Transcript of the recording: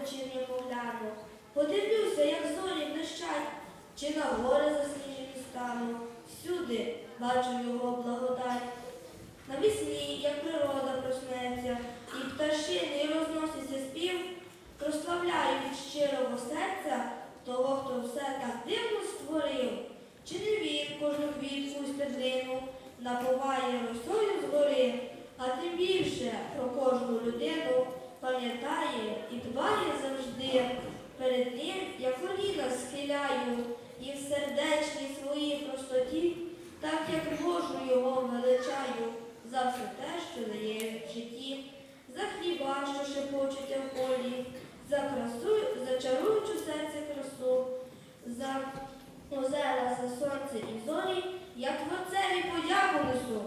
вечірнє погляну. Подивлюся, як зорі блищать, чи на гори засніжені стану. Всюди бачу його благодать. Навесні, як природа проснеться, і пташини розноситься спів, прославляю від щирого серця того, хто все так дивно створив. Чи не він кожну квітку стеблину напуває росою згори, а тим більше про кожну людину пам'ятає і дбає завжди. Перед тим, як коліна схиляю, і в сердечній своїй простоті, так як можу його величаю за все те, що дає в житті, за хліба, що шепочуться в полі, за красу, за чаруючу серце красу, за озера, за сонце і зорі, як творцеві подяку несу.